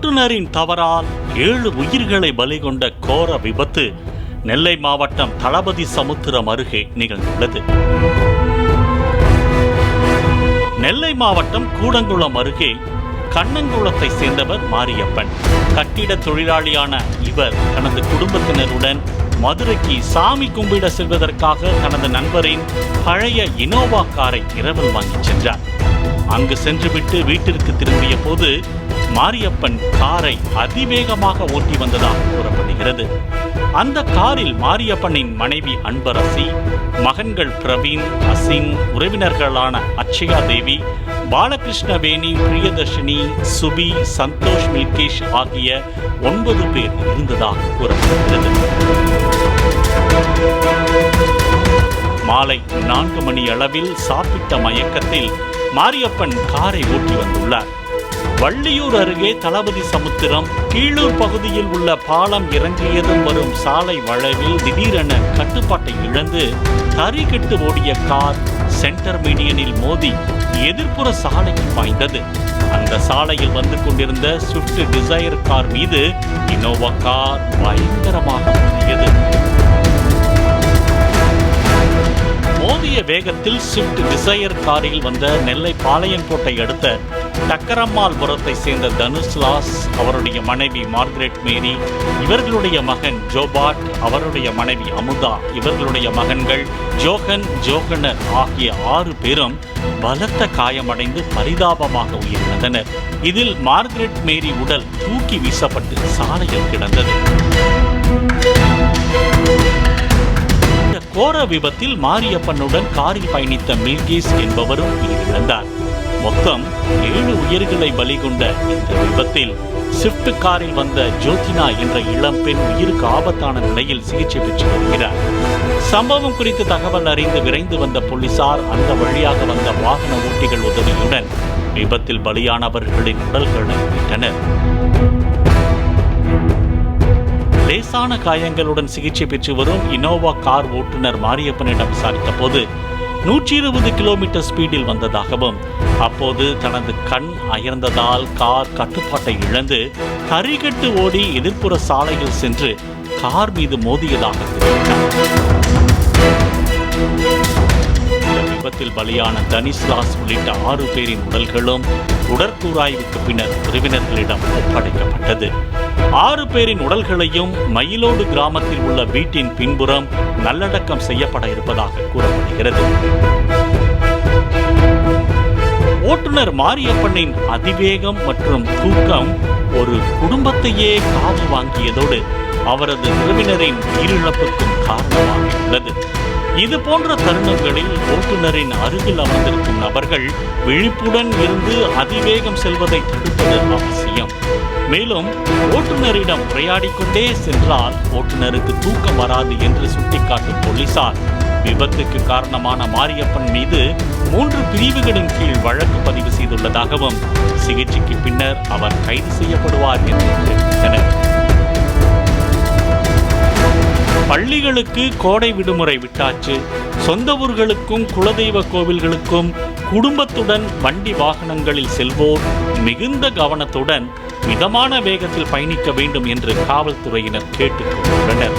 ஓட்டுநரின் தவறால் ஏழு உயிர்களை பலி கொண்ட கோர விபத்து நெல்லை மாவட்டம் தளபதி சமுத்திரம் அருகே நிகழ்ந்துள்ளது. நெல்லை மாவட்டம் கூடங்குளம் அருகே கண்ணங்குளத்தை சேர்ந்தவர் மாரியப்பன். கட்டிட தொழிலாளியான இவர் தனது குடும்பத்தினருடன் மதுரைக்கு சாமி கும்பிட செல்வதற்காக தனது நண்பரின் பழைய இனோவா காரை இரவல் வாங்கிச் சென்றார். அங்கு சென்றுவிட்டு வீட்டிற்கு திரும்பிய போது மாரியப்பன் காரை அதிவேகமாக ஓட்டி வந்ததாக கூறப்படுகிறது. அந்த காரில் மாரியப்பனின் மனைவி அன்பரசி மகன்கள் பிரவீன் அசிங் உறவினர்களான அக்ஷயா தேவி பாலகிருஷ்ணவேணி பிரியதர்ஷினி சுபி சந்தோஷ் மில்கேஷ் ஆகிய ஒன்பது பேர் இருந்ததாக கூறப்படுகிறது. மாலை நான்கு மணி அளவில் சாப்பிட்ட மயக்கத்தில் மாரியப்பன் காரை ஓட்டி வந்துள்ளார். வள்ளியூர் அருகே தளபதி சமுத்திரம் கீழூர் பகுதியில் உள்ள பாலம் இறங்கியதும் வரும் சாலை வளைவில் திடீரென கட்டுப்பாட்டை இழந்து தறிகெட்டு ஓடிய கார் சென்டர் மீடியனில் மோதி எதிர்ப்புற சாலைக்கு பாய்ந்தது. அந்த சாலையில் வந்து கொண்டிருந்த ஸ்விஃப்ட் டிசைர் கார் மீது இனோவா கார் பயங்கரமாக மோதியது. போதிய வேகத்தில் ஸ்விஃப்ட் டிசையர் காரில் வந்த நெல்லை பாளையங்கோட்டை அடுத்த டக்கரம்மாள்புரத்தை சேர்ந்த தனுஷ் லாஸ் அவருடைய மனைவி மார்கரெட் மேரி இவர்களுடைய மகன் ஜோபாட் அவருடைய மனைவி அமுதா இவர்களுடைய மகன்கள் ஜோகன் ஜோகனர் ஆகிய ஆறு பேரும் பலத்த காயமடைந்து பரிதாபமாக உயிரிழந்தனர். இதில் மார்கரெட் மேரி உடல் தூக்கி வீசப்பட்டு சாலையில் கிடந்தது. கோர விபத்தில் மாரியப்பனுடன் காரில் பயணித்த மில்கேஸ் என்பவரும் உயிரிழந்தார். மொத்தம் ஏழு உயிர்களை பலி கொண்ட இந்த விபத்தில் ஸ்விஃப்ட் காரில் வந்த ஜோதினா என்ற இளம்பெண் உயிருக்கு ஆபத்தான நிலையில் சிகிச்சை பெற்று வருகிறார். சம்பவம் குறித்து தகவல் அறிந்து விரைந்து வந்த போலீசார் அந்த வழியாக வந்த வாகன ஓட்டிகள் உதவியுடன் விபத்தில் பலியானவர்களின் உடல்களை மீட்டனர் லேசான காயங்களுடன் சிகிச்சை பெற்று வரும் இனோவா கார் ஓட்டுநர் மாரியப்பனிடம் விசாரித்த போது நூற்றி இருபது கிலோமீட்டர் ஸ்பீடில் வந்ததாகவும் அப்போது தனது கண் அயர்ந்ததால் கார் கட்டுப்பாட்டை இழந்து கரிகட்டு ஓடி எதிர்ப்புற சாலையில் சென்று கார் மீது மோதியதாக தெரிவித்தார். விபத்தில் பலியான தனிஷ் தனிஸ்லாஸ் உள்ளிட்ட ஆறு பேரின் உடல்களும் உடற்கூராய்வுக்கு பின்னர் உறவினர்களிடம் ஒப்படைக்கப்பட்டது. ஆறு பேரின் உடல்களையும் மயிலோடு கிராமத்தில் உள்ள வீட்டின் பின்புறம் நல்லடக்கம் செய்யப்பட இருப்பதாக கூறப்படுகிறது. ஓட்டுநர் மாரியப்பனின் அதிவேகம் மற்றும் தூக்கம் ஒரு குடும்பத்தையே காவு வாங்கியதோடு அவரது உறவினரின் உயிரிழப்புக்கும் காரணமாக உள்ளது. இது போன்ற தருணங்களில் ஓட்டுநரின் அருகில் அமர்ந்திருக்கும் நபர்கள் விழிப்புடன் இருந்து அதிவேகம் செல்வதை தடுப்பது அவசியம். மேலும் ஓட்டுநரிடம் உரையாடிக் கொண்டே சென்றால் ஓட்டுநருக்கு தூக்கம் வராது என்று சுட்டிக்காட்டும் போலீசார். விபத்துக்கு காரணமான மாரியப்பன் மீது மூன்று பிரிவுகளின் கீழ் வழக்கு பதிவு செய்துள்ளதாகவும் சிகிச்சைக்கு பின்னர் அவர் கைது செய்யப்படுவார் என்று தெரிவித்தனர். பள்ளிகளுக்கு கோடை விடுமுறை விட்டாச்சு. சொந்த ஊர்களுக்கும் குலதெய்வ கோவில்களுக்கும் குடும்பத்துடன் வண்டி வாகனங்களில் செல்வோர் மிகுந்த கவனத்துடன் மிதமான வேகத்தில் பயணிக்க வேண்டும் என்று காவல்துறையினர் கேட்டுக்கொண்டுள்ளனர்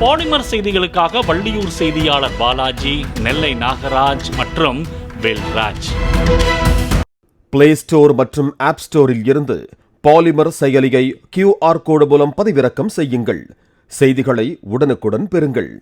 பாலிமர் செய்திகளுக்காக வள்ளியூர் செய்தியாளர் பாலாஜி நெல்லை நாகராஜ் மற்றும் வெல்ராஜ். பிளே ஸ்டோர் மற்றும் ஆப் ஸ்டோரில் இருந்து பாலிமர் செயலியை கியூஆர் கோடு மூலம் பதிவிறக்கம் செய்யுங்கள். செய்திகளை உடனுக்குடன் பெறுங்கள்.